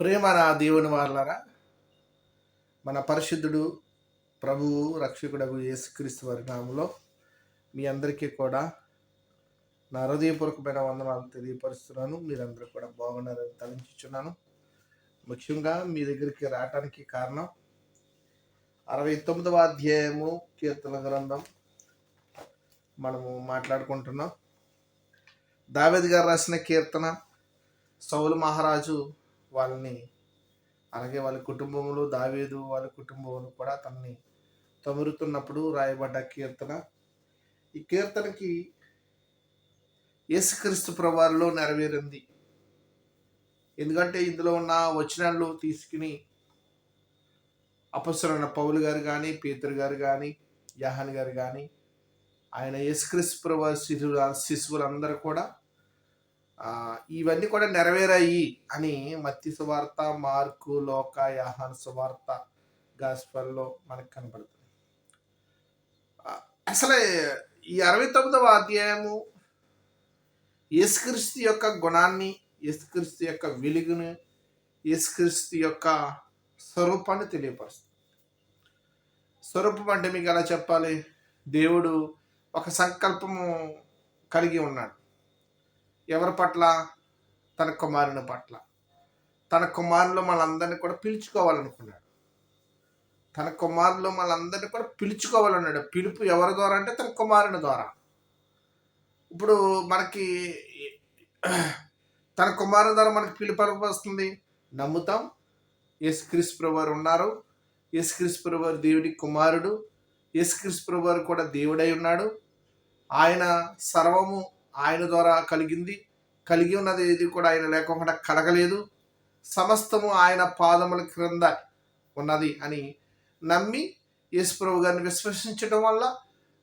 ప్రేమ నా దేవుని వాళ్ళరా మన పరిశుద్ధుడు ప్రభువు రక్షకుడగు యేసుక్రీస్తు వారి నామంలో మీ అందరికీ కూడా నా హృదయపూర్వకమైన వందనాలు తెలియపరుస్తున్నాను. మీరందరూ కూడా బాగున్నారని తలంచుచున్నాను. ముఖ్యంగా మీ దగ్గరికి రావటానికి కారణం అరవై తొమ్మిదవ అధ్యాయము కీర్తన గ్రంథం మనము మాట్లాడుకుంటున్నాం. దావేది గారు రాసిన కీర్తన సౌలు మహారాజు వాళ్ళని అలాగే వాళ్ళ కుటుంబంలో దావేదు వాళ్ళ కుటుంబంలో కూడా తనని తమురుతున్నప్పుడు రాయబడ్డ కీర్తన. ఈ కీర్తనకి యేసుక్రీస్తు ప్రవారిలో నెరవేరింది. ఎందుకంటే ఇందులో ఉన్న వచనాల్లో తీసుకుని అపసరణ పౌలు గారు కానీ పేతురు గారు కానీ యహాన్ గారు కానీ ఆయన యేసుక్రీస్తు ప్రభు శిశువు శిశువులందరూ కూడా ఇవన్నీ కూడా నెరవేరాయి అని మత్తి సువార్త మార్కు లోక యాహాన్ సువార్త గాస్పల్లో మనకు కనపడుతుంది. అసలే ఈ అరవై తొమ్మిదవ అధ్యాయము యేసుక్రీస్తు యొక్క గుణాన్ని యేసుక్రీస్తు యొక్క వెలుగును యేసుక్రీస్తు యొక్క స్వరూపాన్ని తెలియపరుస్తుంది. స్వరూపం అంటే మీకు ఎలా చెప్పాలి? దేవుడు ఒక సంకల్పము కలిగి ఉన్నాడు. ఎవరి పట్ల? తన కుమారుని పట్ల. తన కుమారులు మనందరినీ కూడా పిలుచుకోవాలనుకున్నాడు. తన కుమారులో మనందరినీ కూడా పిలుచుకోవాలన్నాడు. పిలుపు ఎవరి ద్వారా అంటే తన కుమారుని ద్వారా. ఇప్పుడు మనకి తన కుమారుని ద్వారా మనకి పిలుపు వస్తుంది? నమ్ముతాం. యేసుక్రీస్తు ప్రభువారు ఉన్నారు. యేసుక్రీస్తు ప్రభువారు దేవుడి కుమారుడు. యేసుక్రీస్తు ప్రభువారు కూడా దేవుడై ఉన్నాడు. ఆయన సర్వము ఆయన ద్వారా కలిగింది. కలిగి ఉన్నది ఏది కూడా ఆయన లేకుండా కలగలేదు. సమస్తము ఆయన పాదముల క్రింద ఉన్నది అని నమ్మి యేసుప్రభు గారిని విశ్వసించడం వల్ల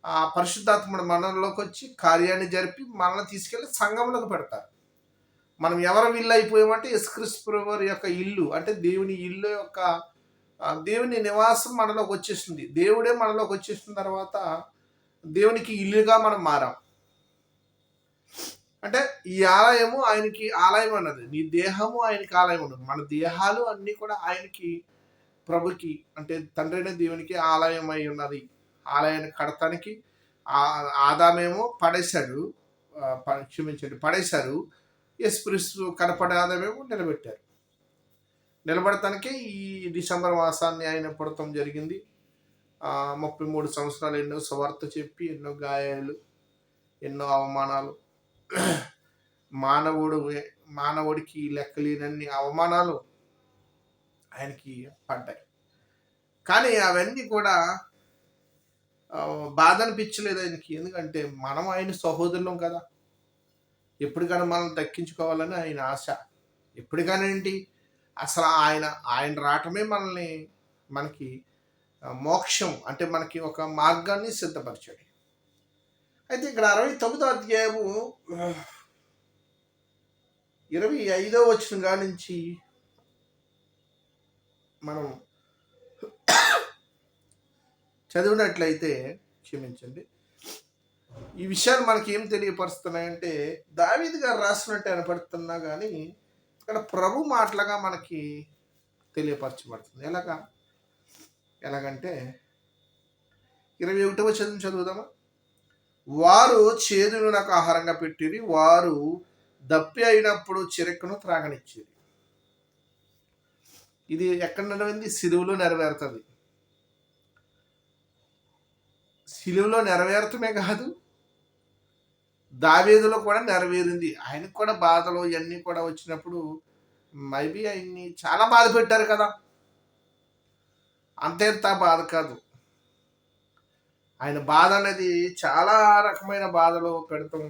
ఆ పరిశుద్ధాత్ముడు మనలోకి వచ్చి కార్యాన్ని జరిపి మనల్ని తీసుకెళ్ళి సంఘంలోకి పెడతారు. మనం ఎవరు ఇల్లు అయిపోయామంటే యేసుక్రీస్తు ప్రభు వారి యొక్క ఇల్లు అంటే దేవుని ఇల్లు యొక్క దేవుని నివాసం మనలోకి వచ్చేస్తుంది దేవుడే మనలోకి వచ్చేసిన తర్వాత దేవునికి ఇల్లుగా మనం మారాం. అంటే ఈ ఆలయము ఆయనకి ఆలయం అన్నది. నీ దేహము ఆయనకి ఆలయం ఉన్నది మన దేహాలు అన్నీ కూడా ఆయనకి ప్రభుకి అంటే తండ్రైన దేవునికి ఆలయం అయి ఉన్నది. ఆలయాన్ని కడతానికి ఆ- ఆదామేమో పడేశాడు. క్షమించండి పడేశారు. ఎస్ప్రెస్సు కనపడే ఆదామేమో నిలబెట్టారు. నిలబడటానికి ఈ డిసెంబర్ మాసాన్ని ఆయన పుడతాం జరిగింది. ముప్పై మూడు సంవత్సరాలు ఎన్నో సువార్త చెప్పి ఎన్నో గాయాలు ఎన్నో అవమానాలు. మానవుడు మానవుడికి లెక్కలేనన్ని అవమానాలు ఆయనకి పడ్డాయి. కానీ అవన్నీ కూడా బాధ అనిపించలేదు ఆయనకి. ఎందుకంటే మనం ఆయన సహోదరులం కదా. ఎప్పటికైనా మనం దక్కించుకోవాలని ఆయన ఆశ. ఎప్పటికైనా ఏంటి? అసలు ఆయన ఆయన రావటమే మనల్ని మనకి మోక్షం అంటే మనకి ఒక మార్గాన్ని సిద్ధపరిచాడు. అయితే ఇక్కడ అరవై తొమ్మిదో అధ్యాయము ఇరవై ఐదో వచ్చిన కాడి నుంచి మనం చదివినట్లయితే క్షమించండి. ఈ విషయాలు మనకి ఏం తెలియపరుస్తున్నాయంటే దావీద్ గారు రాసినట్టు అనపడుతున్నా కానీ ఇక్కడ ప్రభు మాటలుగా మనకి తెలియపరచబడుతుంది. ఎలాగా? ఎలాగంటే ఇరవై ఒకటవ చదువు చదువుదామా? వారు చేదును నాకు ఆహారంగా పెట్టిరి వారు దప్పి అయినప్పుడు చిరెక్కును త్రాగనిచ్చేది ఇది ఎక్కడ నెరవేరింది? సిలువులో నెరవేరుతుంది. సిలువులో నెరవేరటమే కాదు దావేదిలో కూడా నెరవేరింది. ఆయనకు కూడా బాధలు ఇవన్నీ కూడా వచ్చినప్పుడు మైబీ ఆయన్ని చాలా బాధ పెట్టారు కదా. అంతేంత బాధ కాదు. ఆయన బాధ అనేది చాలా రకమైన బాధలు పెడతాం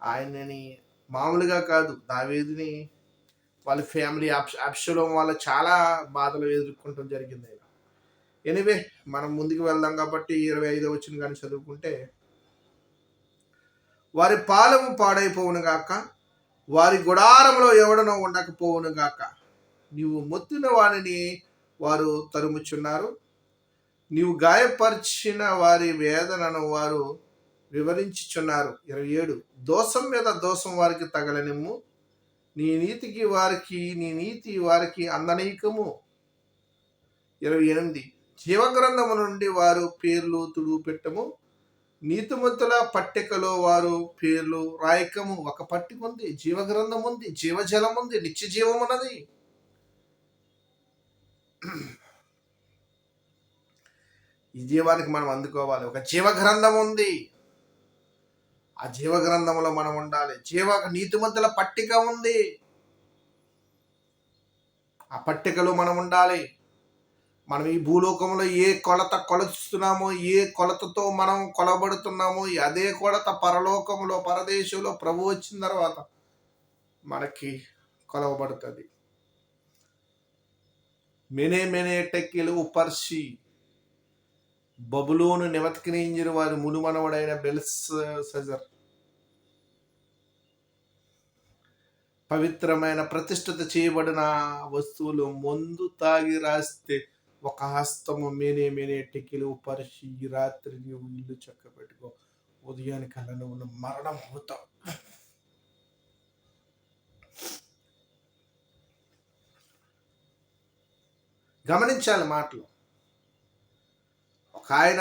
ఆయనని మామూలుగా కాదు దావేదిని వాళ్ళ ఫ్యామిలీ అప్షలం వాళ్ళ చాలా బాధలు ఎదుర్కొంటాం జరిగింది ఆయన. ఎనివే మనం ముందుకు వెళ్దాం కాబట్టి ఇరవై ఐదో వచ్చిన కానీ చదువుకుంటే వారి పాలము పాడైపోవును గాక వారి గుడారంలో ఎవడనో ఉండకపోవును గాక నీవు మొత్తిన వాణిని వారు తరుముచున్నారు. నీవు గాయపరిచిన వారి వేదనను వారు వివరించుచున్నారు. ఇరవై ఏడు. దోషం మీద దోషం వారికి తగలనిమ్ము. నీ నీతికి వారికి నీ నీతి వారికి అందనీకము. ఇరవై ఎనిమిది. జీవగ్రంథము నుండి వారు పేర్లు తుడు పెట్టము నీతిమంతుల పట్టికలో వారు పేర్లు రాయకము. ఒక పట్టిక ఉంది జీవగ్రంథం ఉంది జీవజలం ఉంది నిత్య జీవం ఉన్నది ఈ జీవానికి మనం అందుకోవాలి. ఒక జీవగ్రంథం ఉంది. ఆ జీవగ్రంథంలో మనం ఉండాలి. జీవ నీతిమంతుల పట్టిక ఉంది. ఆ పట్టికలో మనం ఉండాలి. మనం ఈ భూలోకంలో ఏ కొలత కొలుస్తున్నామో ఏ కొలతతో మనం కొలబడుతున్నామో అదే కొలత పరలోకంలో పరదేశంలో ప్రభు వచ్చిన తర్వాత మనకి కొలవబడుతుంది. మెనే మెనే టెక్కిలు పర్షి బబులోను నివతికినించిన వారి మునుమనవడైన బెల్స్ సజర్ పవిత్రమైన ప్రతిష్ఠిత చేయబడిన వస్తువులు ముందు తాగి రాస్తే ఒక హస్తము మేనే మేనే టెకిలు పరిచి ఈ రాత్రి నీవు ఇల్లు చక్క పెట్టుకో ఉదయానికల్లా నువ్వు మరణం అవుతావు. గమనించాలి మాటలు. ఆయన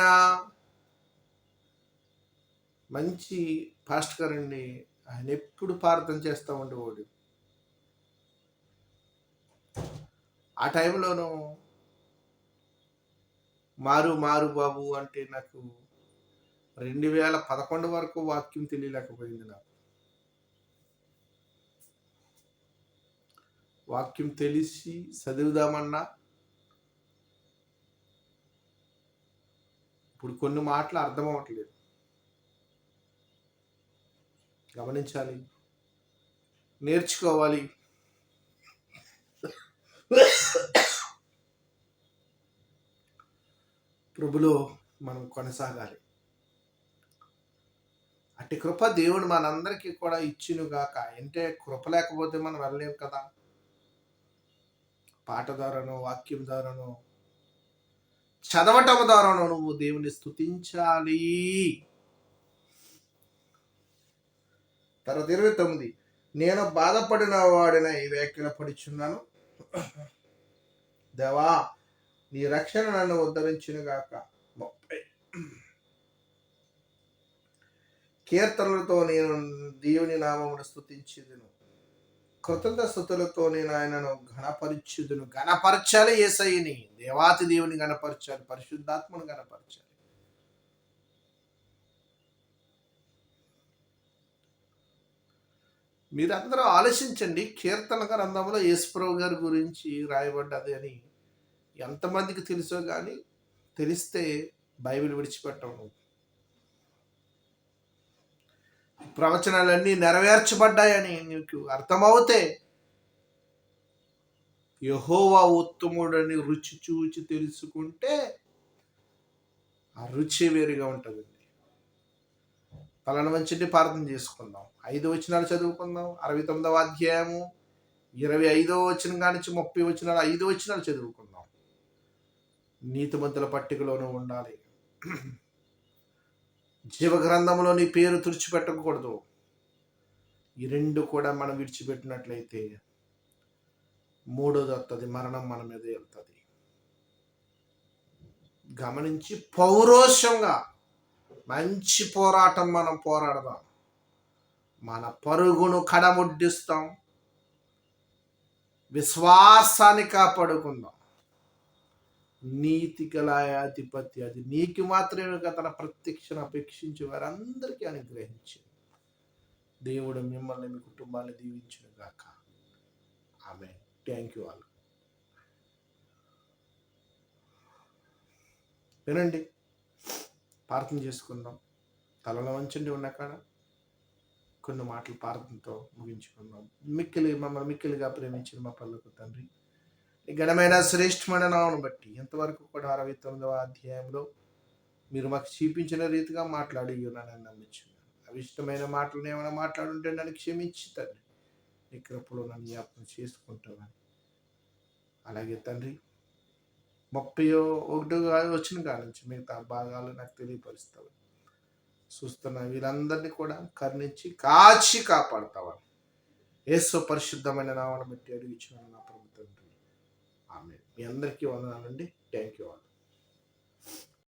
మంచి పాస్ట్ అండి ఆయన ఎప్పుడు ప్రార్థన చేస్తూ ఉండేవాడు. ఆ టైంలోనూ మారు మారు బాబు అంటే నాకు రెండు వేల పదకొండు వరకు వాక్యం తెలియలేకపోయింది నాకు. వాక్యం తెలిసి చదువుదామన్నా ఇప్పుడు కొన్ని మాటలు అర్థం అవ్వట్లేదు. గమనించాలి. నేర్చుకోవాలి. ప్రభులో మనం కొనసాగాలి. అట్టి కృప దేవుడు మనందరికీ కూడా ఇచ్చినుగాక. అంటే కృప లేకపోతే మనం వెళ్ళలేము కదా. పాట ద్వారానో వాక్యం ద్వారానో చదవటం ద్వారా నువ్వు దేవుని స్థుతించాలి తర్వాత ఇరవై తొమ్మిది. నేను బాధపడిన వాడిన ఈ వ్యాఖ్యలు పడుచున్నాను. దేవా నీ రక్షణ నన్ను ఉద్ధరించిన గాక. ముప్పై. కీర్తనలతో నేను దేవుని నామమును స్థుతించేదను కృతజ్ఞ స్థుతులతో నేను ఆయనను ఘనపరిచుదును. ఘనపరచాలి ఏసయ్యని. దేవాతి దేవుని గణపరచాలి పరిశుద్ధాత్మను గణపరచాలి మీరందరూ ఆలోచించండి. కీర్తన గ్రంథంలో యేసుప్రభు గారి గురించి రాయబడ్డది అని ఎంతమందికి తెలుసో కానీ తెలిస్తే బైబిల్ విడిచిపెట్టవు నువ్వు ప్రవచనాలన్నీ నెరవేర్చబడ్డాయని నీకు అర్థమవుతే యహోవా ఉత్తముడని రుచి చూచి తెలుసుకుంటే ఆ రుచి వేరుగా ఉంటుందండి. పలాన మంచిని ప్రార్థన చేసుకుందాం. ఐదు వచనాలు చదువుకుందాం. అరవై తొమ్మిదవ అధ్యాయము ఇరవై ఐదో వచ్చిన కానించి ముప్పై వచ్చినాలు ఐదు వచనాలు చదువుకుందాం. నీతిమంతుల పట్టికలోనూ ఉండాలి. జీవగ్రంథంలో నీ పేరు తుడిచిపెట్టకూడదు. ఈ రెండు కూడా మనం విడిచిపెట్టినట్లయితే మూడోది వస్తుంది మరణం మన మీద వెళ్తుంది గమనించి పౌరోషంగా మంచి పోరాటం మనం పోరాడదాం. మన పరుగును కడముడ్డిస్తాం. విశ్వాసాన్ని కాపాడుకుందాం. నీతి గలాయాధిపతి. అది నీకు మాత్రమే తన ప్రత్యక్షను అపేక్షించి వారందరికీ అనుగ్రహించింది దేవుడు మిమ్మల్ని మీ కుటుంబాన్ని దీవించిన గాక. ఆమె థ్యాంక్ యూ ఆల్ వినండి. ప్రార్థన చేసుకుందాం. తలలో వంచండి ఉన్న కాడ. కొన్ని మాటలు ప్రార్థనతో ముగించుకుందాం. మిక్కిలి మమ్మల్ని మిక్కిలిగా ప్రేమించిన మా పల్లకు తండ్రి. ఘనమైన శ్రేష్టమైన నామను బట్టి ఎంతవరకు కూడా అరవై తొమ్మిదవ అధ్యాయంలో మీరు మాకు చూపించిన రీతిగా మాట్లాడి ఉన్నానని నమ్మించున్నాను. అవి ఇష్టమైన మాటలు ఏమైనా మాట్లాడుంటే నన్ను క్షమించి తండ్రి. నీ కృపలో నన్ను జ్ఞాపకం చేసుకుంటామని అలాగే తండ్రి ముప్పై ఒకటో వచ్చిన కాడ నుంచి మిగతా భాగాలు నాకు తెలియపరుస్తావు. చూస్తున్న వీరందరినీ కూడా కరుణించి కాచి కాపాడతావని. ఏసు పరిశుద్ధమైన నామను బట్టి అడిగించిన నా ప్రభుత్వం ఆమె మీ అందరికీ వందనాలండి. Thank you all